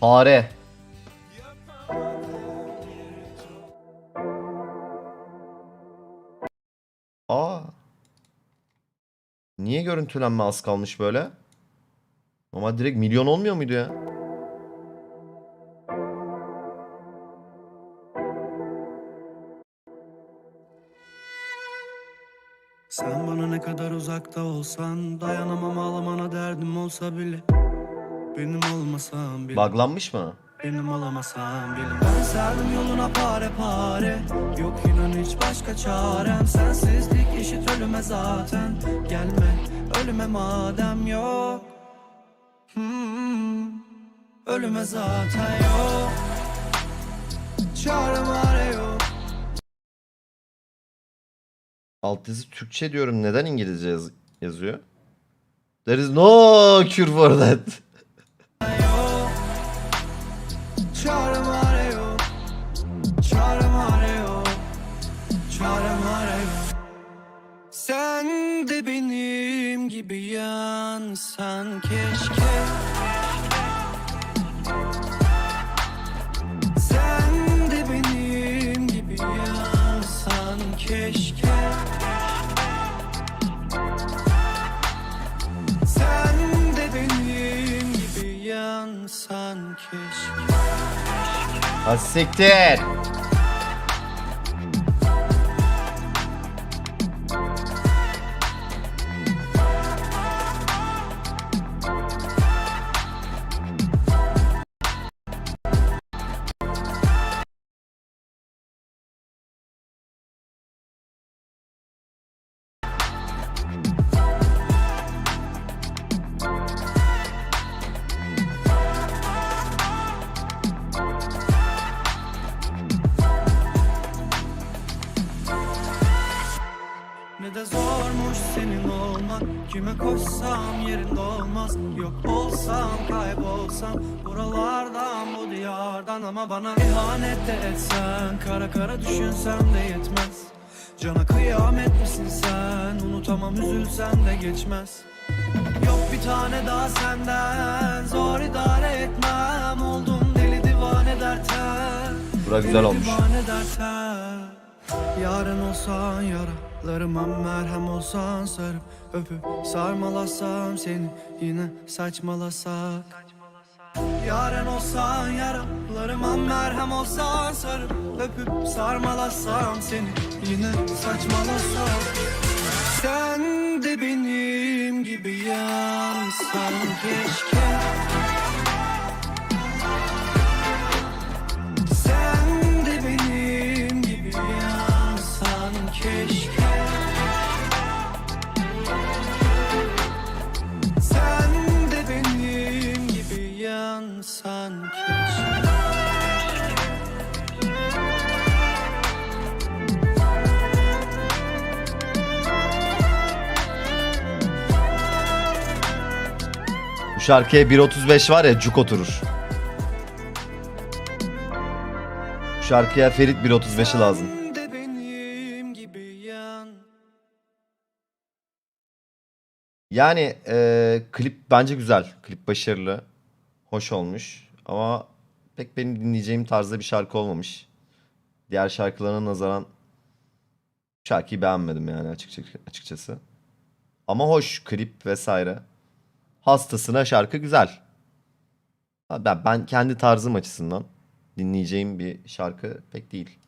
Fare. Aa. Niye görüntülenme az kalmış böyle? Ama direkt milyon olmuyor muydu ya? Sen bana ne kadar uzakta olsan Dayanamam ağlamana derdim olsa bile Benim olmasan bile Buglanmış mı? Benim olamasan bile Ben serdim yoluna pare pare Yok inan hiç başka çarem Sensizlik eşit ölüme zaten Gelme ölüme madem yok Hmm, Ölüme zaten yok Çarem are yok Alt yazı Türkçe diyorum. Neden İngilizce yaz- yazıyor? There is no cure for that. Sen de benim gibi yansan keşke. Sen de benim gibi yansan keşke. Sen de benim gibi yansan keşke. Ha olmak Kime koşsam yerinde olmaz. Yok olsam kaybolsam Buralardan bu diyardan. Ama bana ihanet de etsen Kara kara düşünsem de yetmez. Cana kıyamet misin sen? Unutamam üzülsem de geçmez. Yok bir tane daha senden Zor idare etmem. Oldum deli divane derten Bura güzel olmuş. Yarın olsan yaralarıma merhem olsan sarıp öpüp sarmalasam seni yine saçmalasak. Yarın olsan yaralarıma merhem olsan sarıp öpüp sarmalasam seni yine saçmalasak. Sen de benim gibi yansan keşke Bu şarkıya 1.35 var ya cuk oturur. Bu şarkıya Ferit 1.35'i lazım. Yani eee, klip bence güzel. Klip başarılı. Hoş olmuş. Ama pek benim dinleyeceğim tarzda bir şarkı olmamış. Diğer şarkılarına nazaran şarkıyı beğenmedim yani açıkça, açıkçası. Ama hoş klip vesaire. Hastasına şarkı güzel. Ben, ben kendi tarzım açısından dinleyeceğim bir şarkı pek değil.